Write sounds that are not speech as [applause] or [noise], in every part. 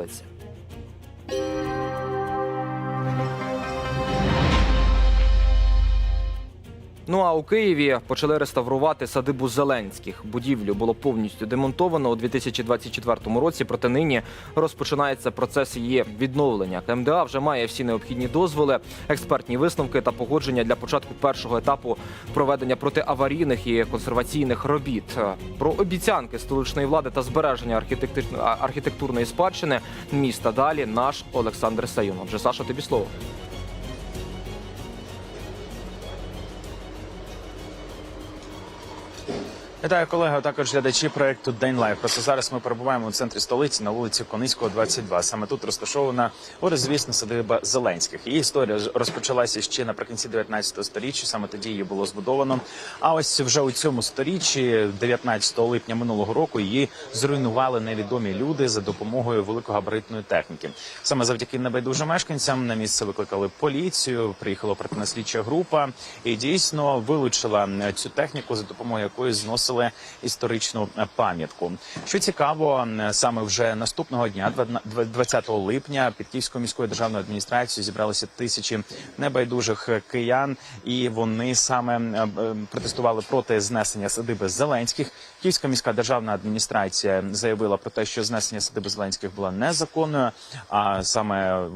Ось. Ну а у Києві почали реставрувати садибу Зеленських. Будівлю було повністю демонтовано у 2024 році. Проте нині розпочинається процес її відновлення. КМДА вже має всі необхідні дозволи, експертні висновки та погодження для початку першого етапу проведення протиаварійних і консерваційних робіт. Про обіцянки столичної влади та збереження архітектурної спадщини міста далі наш Олександр Саюнов. Вже Саша, тобі слово. Вітаю колеги, також глядачі проекту День Лайв. Просто зараз ми перебуваємо у центрі столиці на вулиці Кониського, 22. Саме тут розташована горизвісна садиба Зеленських. Її історія розпочалася ще наприкінці 19 століття. Саме тоді її було збудовано. А ось вже у цьому сторіччі, 19 липня минулого року, її зруйнували невідомі люди за допомогою великогабаритної техніки. Саме завдяки небайдужим мешканцям на місце викликали поліцію. Приїхала оперативна слідча група і дійсно вилучила е, цю техніку, за допомогою якої зносили історичну е, пам'ятку. Що цікаво, саме вже наступного дня, 20 липня, під Київською міською державною адміністрацією зібралися тисячі небайдужих е, киян, і вони саме е, протестували проти знесення садиби Зеленських. Київська міська державна адміністрація заявила про те, що знесення садиби Зеленських була незаконною. А саме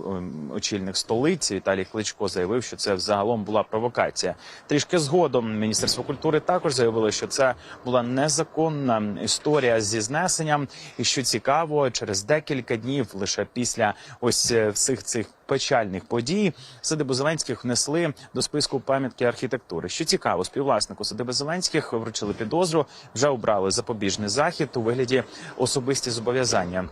очільник столиці Віталій Кличко заявив, що це взагалом була провокація. Трішки згодом Міністерство культури також заявило, що це була незаконна історія зі знесенням. І що цікаво, через декілька днів, лише після ось е, всіх цих печальних подій, садибу Зеленських внесли до списку пам'ятки архітектури. Що цікаво, співвласнику садиби Зеленських вручили підозру, вже обрали запобіжний захід у вигляді особисті зобов'язання.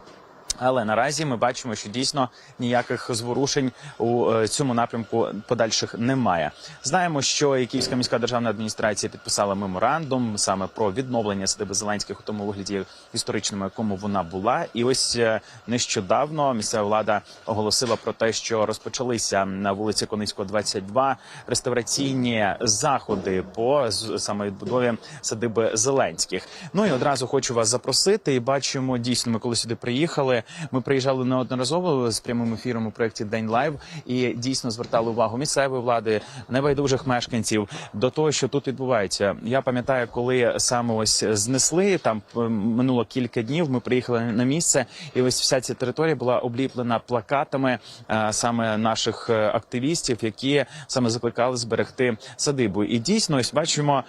Але наразі ми бачимо, що дійсно ніяких зворушень у е, цьому напрямку подальших немає. Знаємо, що і Київська міська державна адміністрація підписала меморандум саме про відновлення садиби Зеленських у тому вигляді історичному, якому вона була. І ось е, нещодавно місцева влада оголосила про те, що розпочалися на вулиці Коницького, 22 реставраційні заходи по саме відбудові садиби Зеленських. Ну і одразу хочу вас запросити. І бачимо дійсно, ми коли сюди приїхали. Ми приїжджали неодноразово з прямим ефіром у проєкті День Лайв і дійсно звертали увагу місцевої влади, небайдужих мешканців до того, що тут відбувається. Я пам'ятаю, коли саме ось знесли там е, минуло кілька днів. Ми приїхали на місце, і ось вся ця територія була обліплена плакатами е, саме наших е, активістів, які саме закликали зберегти садибу. І дійсно, ось бачимо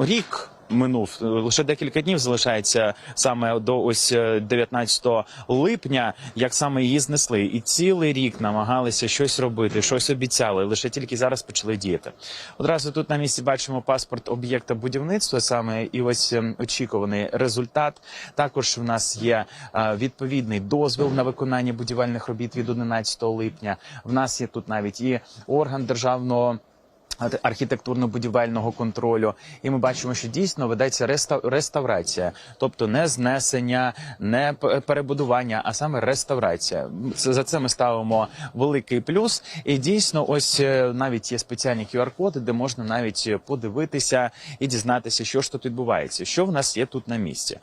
рік. Минув лише декілька днів залишається саме до ось е, 19 липня, як саме її знесли, і цілий рік намагалися щось робити, щось обіцяли. Лише тільки зараз почали діяти. Одразу тут на місці бачимо паспорт об'єкта будівництва, саме і ось ем, очікуваний результат. Також в нас є е, відповідний дозвіл на виконання будівельних робіт від 11 липня. В нас є тут навіть і орган державного архітектурно-будівельного контролю, і ми бачимо, що дійсно ведеться реставрація, тобто не знесення, не перебудування, а саме реставрація. За це ми ставимо великий плюс. І дійсно, ось е, навіть є спеціальні QR-коди, де можна навіть подивитися і дізнатися, що ж тут відбувається, що в нас є тут на місці.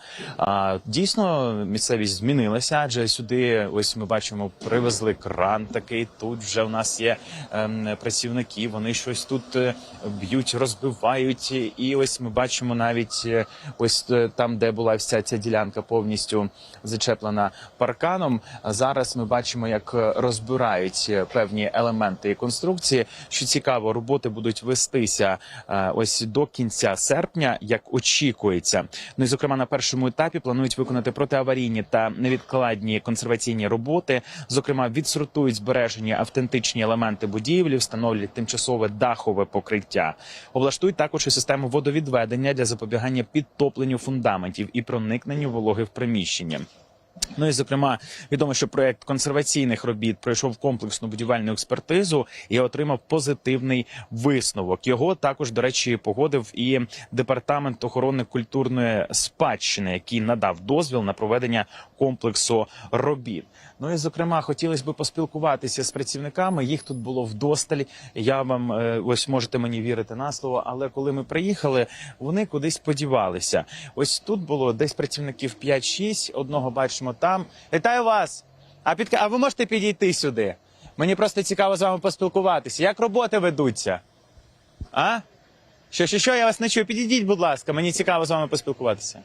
Дійсно місцевість змінилася, адже сюди ось ми бачимо, привезли кран такий. Тут вже в нас є ем, працівники. Вони щось тут е, б'ють, розбивають. І ось ми бачимо навіть е, ось е, там, де була вся ця ділянка повністю зачеплена парканом. Зараз ми бачимо, як розбирають певні елементи і конструкції. Що цікаво, роботи будуть вестися ось до кінця серпня, як очікується. Ну і зокрема на першому етапі планують виконати протиаварійні та невідкладні консерваційні роботи. Зокрема, відсортують збережені автентичні елементи будівлі, встановлять тимчасове дахове покриття. Облаштують також і систему водовідведення для запобігання підтопленню фундаментів і проникненню вологи в приміщення. Ну і зокрема, відомо, що проект консерваційних робіт пройшов комплексну будівельну експертизу і отримав позитивний висновок. Його також, до речі, погодив і департамент охорони культурної спадщини, який надав дозвіл на проведення комплексу робіт. Ну і зокрема, хотілося б поспілкуватися з працівниками. Їх тут було вдосталь. Я вам е, ось можете мені вірити на слово. Але коли ми приїхали, вони кудись подівалися. Ось тут було десь працівників 5-6, Одного бачимо там. Вітаю вас! А під... а ви можете підійти сюди? Мені просто цікаво з вами поспілкуватися. Як роботи ведуться? А? Що, що, що, я вас не чую? Підійдіть, будь ласка, мені цікаво з вами поспілкуватися.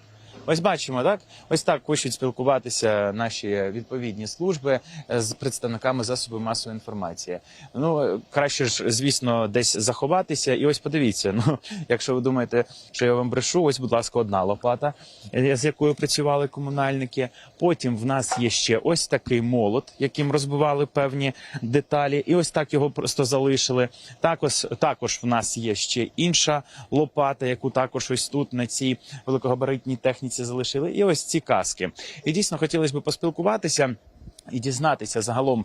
Ось бачимо, так? Ось так хочуть спілкуватися наші відповідні служби з представниками засобів масової інформації. Ну краще ж, звісно, десь заховатися. І ось подивіться. [laughs] Ну, якщо ви думаєте, що я вам брешу, ось, будь ласка, одна лопата, е, з якою працювали комунальники. Потім в нас є ще ось такий молот, яким розбивали певні деталі, і ось так його просто залишили. Також також в нас є ще інша лопата, яку також ось тут на цій великогабаритній техніці залишили. І ось ці каски. І дійсно хотілося б поспілкуватися. І дізнатися загалом,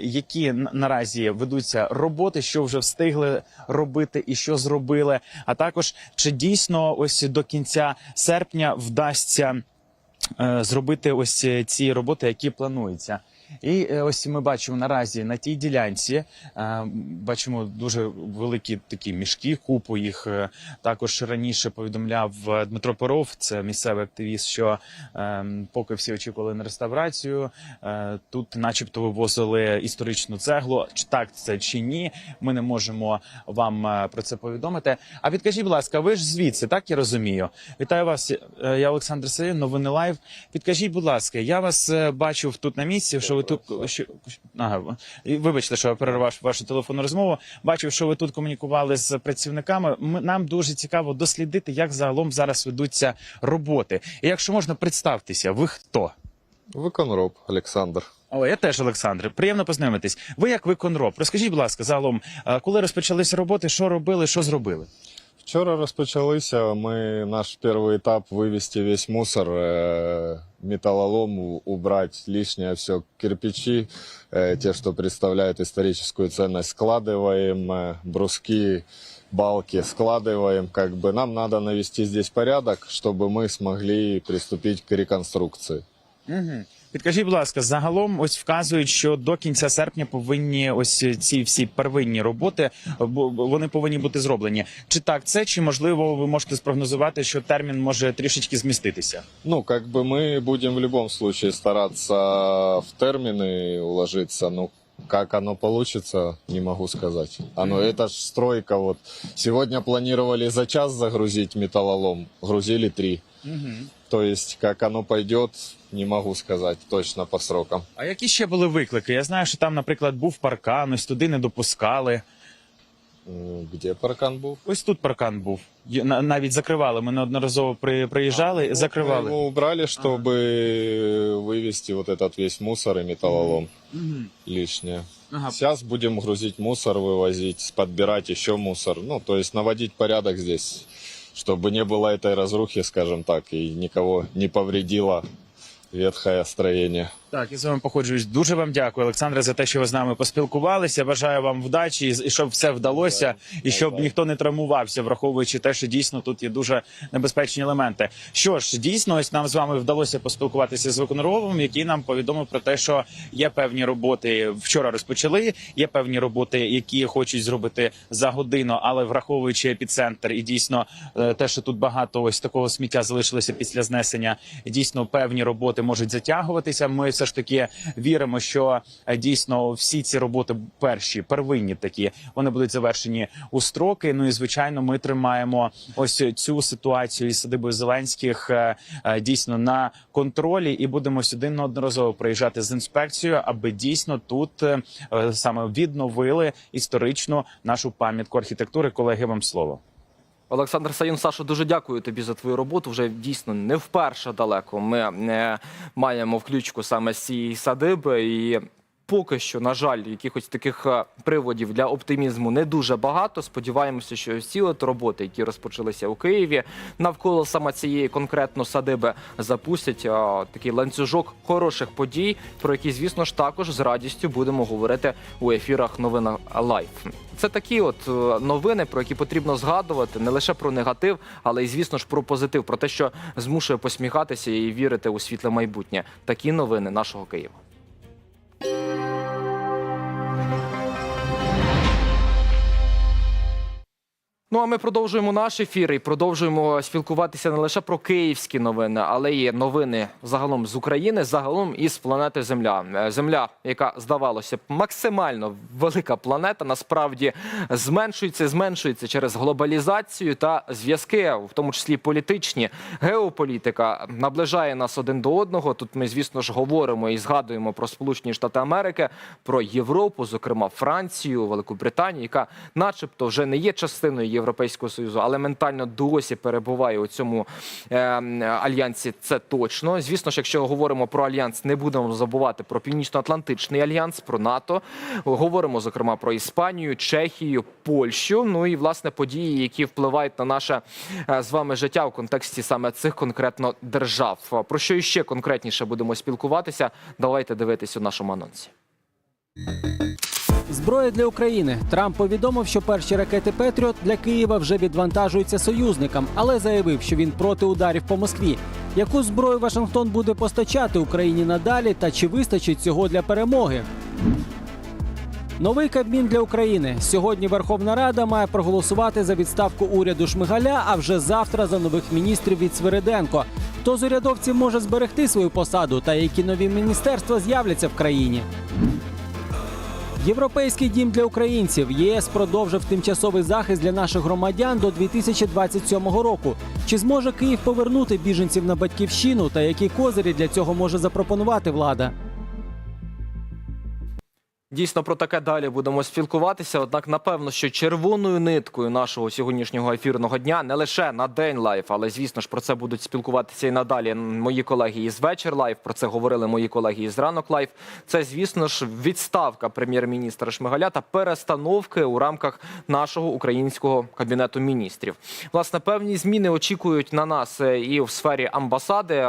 які наразі ведуться роботи, що вже встигли робити і що зробили. А також чи дійсно ось до кінця серпня вдасться е, зробити ось ці роботи, які плануються. І е, ось ми бачимо наразі на тій ділянці, е, бачимо дуже великі такі мішки, купу їх е, також раніше повідомляв Дмитро Перов, це місцевий активіст, що поки всі очікували на реставрацію, тут, начебто, вивозили історичну цеглу. Чи так це чи ні? Ми не можемо вам про це повідомити. А підкажіть, будь ласка, ви ж звідси, так я розумію. Вітаю вас. Я Олександр Саєн, новини лайв. Підкажіть, будь ласка, я вас бачив тут на місці, що ви тут що, ага, вибачте, що я перервав вашу телефонну розмову. Бачив, що ви тут комунікували з працівниками. Ми нам дуже цікаво дослідити, як загалом зараз ведуться роботи. І якщо можна представтеся, ви хто? Виконроб Олександр. О, я теж Олександр. Приємно познайомитись. Ви як виконроб. Розкажіть, будь ласка, загалом, коли розпочалися роботи, що робили, що зробили? Вчора розпочалися. Ми наш перший етап вивести весь мусор, э, металлолом, у- убрать лишнее все, кирпичи, э, те, что представляют историческую ценность, складываем, э, бруски, балки складываем. Как бы нам надо навести здесь порядок, чтобы мы смогли приступить к реконструкции. Угу. Підкажіть, будь ласка, загалом ось вказують, що до кінця серпня повинні ось ці всі первинні роботи бо- бо вони повинні бути зроблені. Чи так це, чи можливо ви можете спрогнозувати, що термін може трішечки зміститися? Ну, как бы мы будем в любом случае стараться в термины уложиться, ну, как оно получится, не могу сказать. Оно, это ж стройка, вот. Сегодня планировали за час загрузить металлолом, грузили три. Угу. То есть, как оно пойдет, не могу сказать точно по срокам. А які ще були виклики? Я знаю, що там, наприклад, був паркан, ось туди не допускали. М, Где паркан был? Ось тут паркан був. Є- на- Навіть закривали. Ми неодноразово при, приїжджали, Мы закривали. его убрали, чтобы вывести вот этот весь мусор и металлолом Мгм. лишнее. Ага. Сейчас будем грузить мусор, вывозить, подбирать еще мусор. Ну, то есть наводить порядок здесь, чтобы не было этой разрухи, скажем так, и никого не повредило ветхое строение. Так, я з вами походжуюсь. Дуже вам дякую, Олександре, за те, що ви з нами поспілкувалися. Бажаю вам вдачі і щоб все вдалося, і щоб ніхто не травмувався, враховуючи те, що дійсно тут є дуже небезпечні елементи. Що ж, дійсно, ось нам з вами вдалося поспілкуватися з виконровим, який нам повідомив про те, що є певні роботи вчора розпочали. Є певні роботи, які хочуть зробити за годину, але враховуючи епіцентр, і дійсно е, те, що тут багато ось такого сміття залишилося після знесення. Дійсно, певні роботи можуть затягуватися. Ми все ж таки віримо, що е, дійсно всі ці роботи перші, первинні такі, вони будуть завершені у строки. Ну і звичайно, ми тримаємо ось цю ситуацію із садибою Зеленських е, е, дійсно на контролі, і будемо сюди неодноразово приїжджати з інспекцією, аби дійсно тут саме відновили історичну нашу пам'ятку архітектури. Колеги, вам слово. Олександр Саюн, Сашо, дуже дякую тобі за твою роботу. Вже дійсно не вперше далеко. Ми е, маємо включку саме з цієї садиби. І поки що, на жаль, якихось таких е, приводів для оптимізму не дуже багато. Сподіваємося, що всі от роботи, які розпочалися у Києві, навколо саме цієї конкретно садиби, запустять е, такий ланцюжок хороших подій, про які, звісно ж, також з радістю будемо говорити у ефірах новина Лайф. Це такі от е, новини, про які потрібно згадувати не лише про негатив, але й звісно ж про позитив, про те, що змушує посміхатися і вірити у світле майбутнє. Такі новини нашого Києва. Ну а ми продовжуємо наш ефір і продовжуємо спілкуватися не лише про київські новини, але й новини загалом з України, загалом із планети Земля. Е, Земля, яка здавалося б максимально велика планета, насправді зменшується, зменшується через глобалізацію та зв'язки, в тому числі політичні. Геополітика наближає нас один до одного. Тут ми, звісно ж, говоримо і згадуємо про Сполучені Штати Америки, про Європу, зокрема Францію, Велику Британію, яка, начебто, вже не є частиною Європейського союзу, але ментально досі перебуває у цьому е, альянсі. Це точно. Звісно ж, якщо говоримо про альянс, не будемо забувати про Північно-Атлантичний альянс, про НАТО. Говоримо зокрема про Іспанію, Чехію, Польщу. Ну і власне події, які впливають на наше е, з вами життя в контексті саме цих конкретно держав. Про що іще конкретніше будемо спілкуватися? Давайте дивитись у нашому анонсі. Зброя для України. Трамп повідомив, що перші ракети Петріот для Києва вже відвантажуються союзникам, але заявив, що він проти ударів по Москві. Яку зброю Вашингтон буде постачати Україні надалі, та чи вистачить цього для перемоги? Новий Кабмін для України. Сьогодні Верховна Рада має проголосувати за відставку уряду Шмигаля, а вже завтра за нових міністрів від Свириденко. Хто з урядовців може зберегти свою посаду та які нові міністерства з'являться в країні? Європейський дім для українців ЄС продовжив тимчасовий захист для наших громадян до 2027 року. Чи зможе Київ повернути біженців на батьківщину та які козирі для цього може запропонувати влада? Дійсно про таке далі будемо спілкуватися. Однак, напевно, що червоною ниткою нашого сьогоднішнього ефірного дня не лише на день лайф, але звісно ж про це будуть спілкуватися і надалі мої колеги із вечір лайф. Про це говорили мої колеги із ранок лайф. Це, звісно ж, відставка прем'єр-міністра Шмигаля та перестановки у рамках нашого українського кабінету міністрів. Власне, певні зміни очікують на нас е, і в сфері амбасади. Е,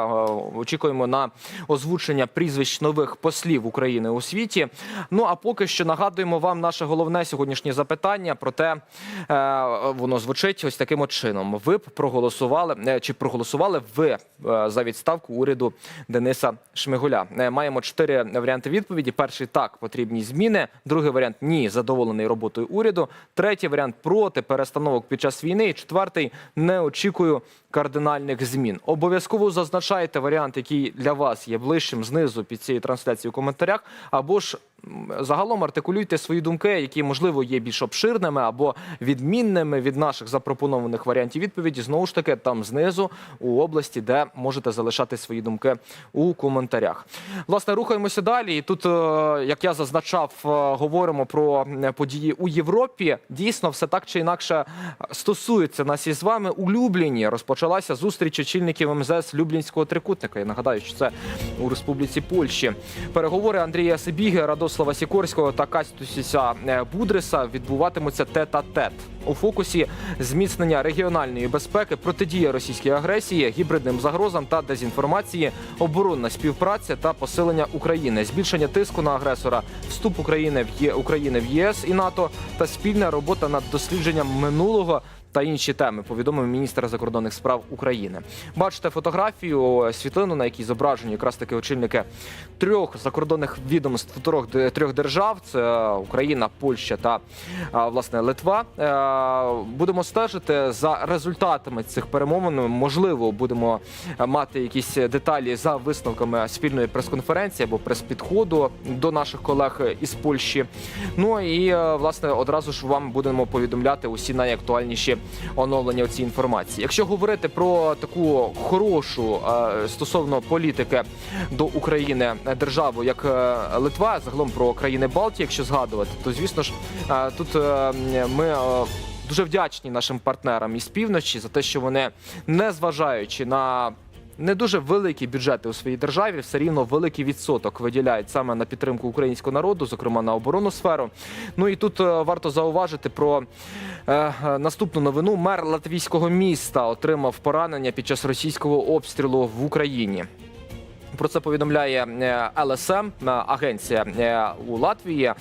Очікуємо на озвучення прізвищ нових послів України у світі. Ну а поки що нагадуємо вам наше головне сьогоднішнє запитання. Проте е, воно звучить ось таким чином. Ви б проголосували е, чи проголосували ви е, за відставку уряду Дениса Шмигуля? Маємо чотири варіанти відповіді. Перший так потрібні зміни. Другий варіант ні, задоволений роботою уряду. Третій варіант проти перестановок під час війни. І четвертий не очікую кардинальних змін. Обов'язково зазначайте варіант, який для вас є ближчим знизу під цією трансляцією у коментарях, або ж загалом артикулюйте свої думки, які можливо є більш обширними або відмінними від наших запропонованих варіантів відповіді. Знову ж таки, там знизу у області, де можете залишати свої думки у коментарях. Власне, рухаємося далі. І тут, е, як я зазначав, е, говоримо про е, події у Європі. Дійсно, все так чи інакше стосується нас із вами. У Любліні розпочалася зустріч очільників МЗС Люблінського трикутника. Я нагадаю, що це у Республіці Польщі. Переговори Андрія Сибіги, Радослава Сікорського та Кастусіса е, Будриса відбуватимуться тет-а-тет. У фокусі зміцнення регіональної безпеки, протидія російській агресії, гібридним загрозам та дезінформації, оборонна співпраця та посилення України, збільшення тиску на агресора, вступ України в Є... України в ЄС і НАТО та спільна робота над дослідженням минулого. Та інші теми повідомив міністр закордонних справ України. Бачите фотографію світлину, на якій зображені якраз таки очільники трьох закордонних відомств трьох, трьох держав: це Україна, Польща та власне Литва. Е, Будемо стежити за результатами цих перемовин. Можливо, будемо е, мати якісь деталі за висновками спільної прес-конференції або прес-підходу до наших колег із Польщі. Ну і е, власне одразу ж вам будемо повідомляти усі найактуальніші оновлення цій інформації. Якщо говорити про таку хорошу е, стосовно політики до України е, державу, як е, Литва, загалом про країни Балтії, якщо згадувати, то звісно ж тут ми. Дуже вдячні нашим партнерам із півночі за те, що вони, не зважаючи на не дуже великі бюджети у своїй державі, все рівно великий відсоток виділяють саме на підтримку українського народу, зокрема на оборонну сферу. Ну і тут е, варто зауважити про е, е, наступну новину. Мер латвійського міста отримав поранення під час російського обстрілу в Україні. Про це повідомляє е, ЛСМ, е, агенція е, у Латвії.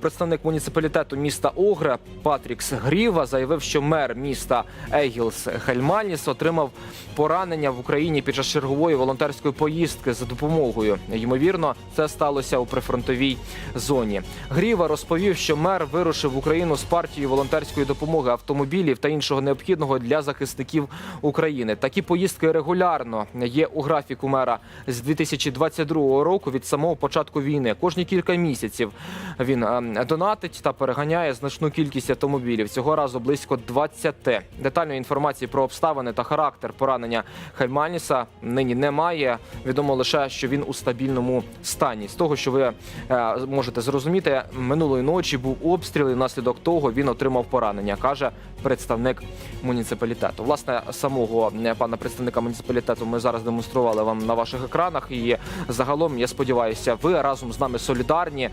Представник муніципалітету міста Огре Патрікс Гріва заявив, що мер міста Ейгілс Хельманіс отримав поранення в Україні під час чергової волонтерської поїздки за допомогою. Ймовірно, це сталося у прифронтовій зоні. Гріва розповів, що мер вирушив в Україну з партією волонтерської допомоги автомобілів та іншого необхідного для захисників України. Такі поїздки регулярно є у графіку мера з 2022 року від самого початку війни. Кожні кілька місяців він е, донатить та переганяє значну кількість автомобілів. Цього разу близько 20. Детальної інформації про обставини та характер поранення Хельманіса нині немає. Відомо лише, що він у стабільному стані. З того, що ви е, можете зрозуміти, минулої ночі був обстріл, і внаслідок того він отримав поранення, каже представник муніципалітету. Власне, самого е, пана представника муніципалітету ми зараз демонстрували вам на ваших екранах. І загалом, я сподіваюся, ви разом з нами солідарні.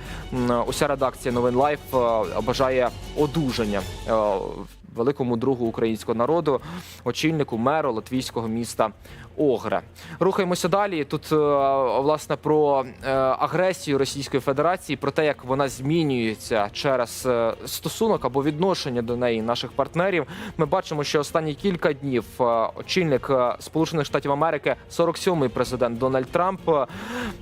Уся редакція новин Лайф е, бажає одужання. Великому другу українського народу, очільнику меру латвійського міста Огре. Рухаємося далі. Тут е, власне про е, агресію Російської Федерації, про те, як вона змінюється через е, стосунок або відношення до неї наших партнерів. Ми бачимо, що останні кілька днів очільник Сполучених Штатів Америки, 47-й президент Дональд Трамп,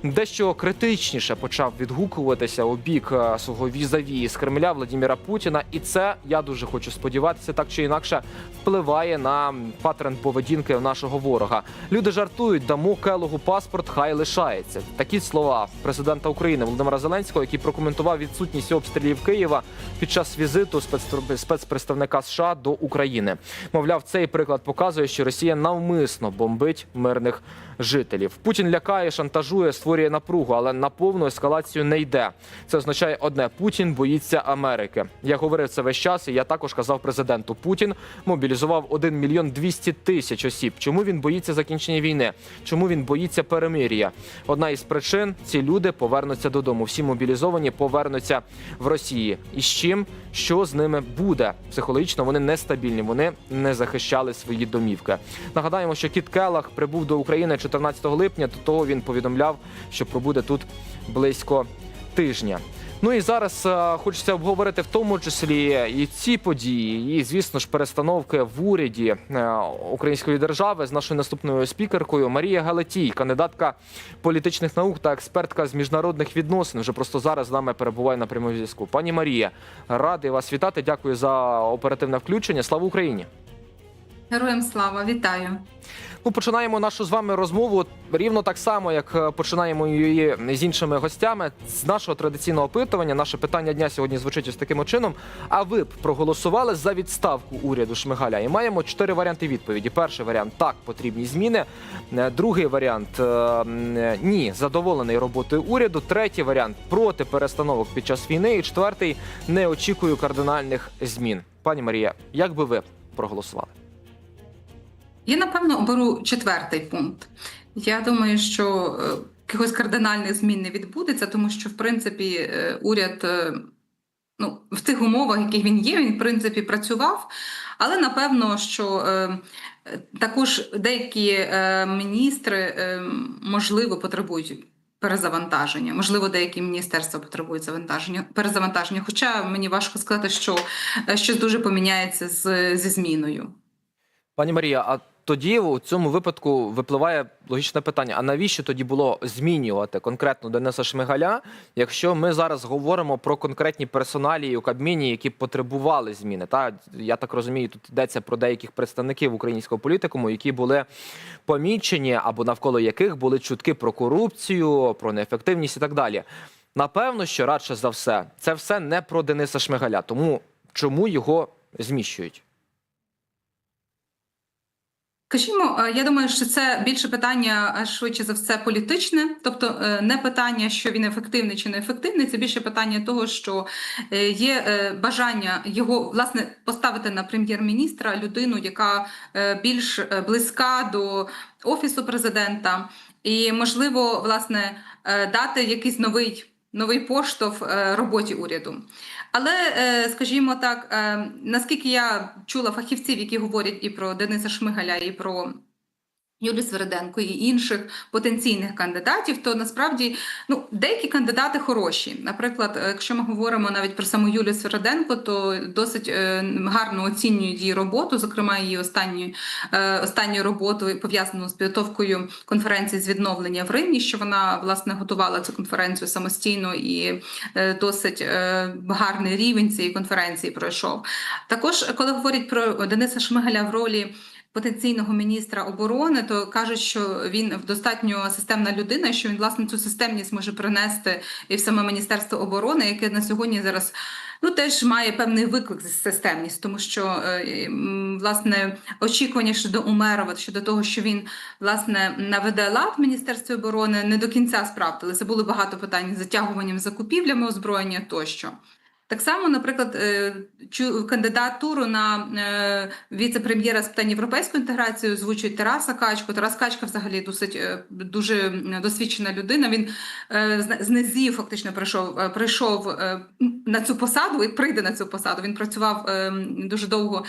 дещо критичніше почав відгукуватися у бік свого візаві з Кремля Владіміра Путіна, і це я дуже хочу сподіватися, так чи інакше впливає на паттерн поведінки нашого ворога. Люди жартують, дамо Келогу паспорт, хай лишається. Такі слова президента України Володимира Зеленського, який прокоментував відсутність обстрілів Києва під час візиту спецпр- спецпредставника США до України. Мовляв, цей приклад показує, що Росія навмисно бомбить мирних жителів. Путін лякає, шантажує, створює напругу, але на повну ескалацію не йде. Це означає одне: Путін боїться Америки. Я говорив це весь час, і я також казав президенту. Путін мобілізував 1 мільйон 200 тисяч осіб. Чому він боїться закінчення війни? Чому він боїться перемир'я? Одна із причин ці люди повернуться додому. Всі мобілізовані повернуться в Росії. І з чим що з ними буде психологічно? Вони нестабільні, вони не захищали свої домівки. Нагадаємо, що Кіт Келлах прибув до України 14 липня. До того він повідомляв, що пробуде тут близько тижня. Ну і зараз е, хочеться обговорити в тому числі і ці події, і звісно ж перестановки в уряді е, української держави з нашою наступною спікеркою Марія Галетій, кандидатка політичних наук та експертка з міжнародних відносин. Вже просто зараз з нами перебуває на прямому зв'язку. Пані Марія, радий вас вітати. Дякую за оперативне включення. Слава Україні! Героям слава, вітаю. Ну, починаємо нашу з вами розмову рівно так само, як е, починаємо її з іншими гостями. З нашого традиційного опитування, наше питання дня сьогодні звучить ось таким чином. А ви б проголосували за відставку уряду Шмигаля? І маємо чотири варіанти відповіді. Перший варіант так, потрібні зміни. Е, Другий варіант е, м, е, ні, задоволений роботою уряду. Третій варіант проти перестановок під час війни. І четвертий не очікую кардинальних змін. Пані Марія, як би ви проголосували? Я напевно оберу четвертий пункт. Я думаю, що е, якихось кардинальних змін не відбудеться, тому що, в принципі, е, уряд е, ну, в тих умовах, яких він є, він в принципі працював. Але напевно, що також деякі міністри можливо потребують. Перезавантаження, можливо, деякі міністерства потребують завантаження, перезавантаження. Хоча мені важко сказати, що щось дуже поміняється з, зі зміною. Пані Марія, а тоді у цьому випадку випливає логічне питання: а навіщо тоді було змінювати конкретно Дениса Шмигаля, якщо ми зараз говоримо про конкретні персоналії у Кабміні, які потребували зміни? Та я так розумію, тут йдеться про деяких представників українського політикуму, які були помічені або навколо яких були чутки про корупцію, про неефективність і так далі. Напевно, що радше за все, це все не про Дениса Шмигаля. Тому чому його зміщують? Скажімо, е, я думаю, що це більше питання е, швидше за все політичне, тобто е, не питання, що він ефективний чи не ефективний, це більше питання того, що є бажання його власне поставити на прем'єр-міністра людину, яка більш близька до офісу президента, і можливо, власне, дати якийсь новий. Новий поштовх роботі уряду. Але, е, скажімо так, е, наскільки я чула фахівців, які говорять і про Дениса Шмигаля, і про Юлі Свериденко і інших потенційних кандидатів, то насправді ну деякі кандидати хороші. Наприклад, е, якщо ми говоримо навіть про саму Юлію Свериденко, то досить е, гарно оцінюють її роботу, зокрема її останню, е, останню роботу пов'язану з підготовкою конференції з відновлення в Римі, що вона власне готувала цю конференцію самостійно і досить гарний рівень цієї конференції пройшов. Також, коли говорять про Дениса Шмигаля в ролі потенційного міністра оборони, то кажуть, що він достатньо системна людина, що він власне цю системність може принести і в саме міністерство оборони, яке на сьогодні зараз. Ну, теж має певний виклик з системність, тому що е, власне очікування щодо Умерова, щодо того, що він власне наведе лад в міністерстві оборони, не до кінця справдилися. Було багато питань з затягуванням закупівлями озброєння тощо. Так само, наприклад, е, кандидатуру на е, віце-прем'єра з питань європейської інтеграції озвучує Тараса Качко. Тарас Качка взагалі досить е, дуже досвідчена людина. Він з- низів фактично прийшов, прийшов на цю посаду і прийде на цю посаду. Він працював е, дуже довго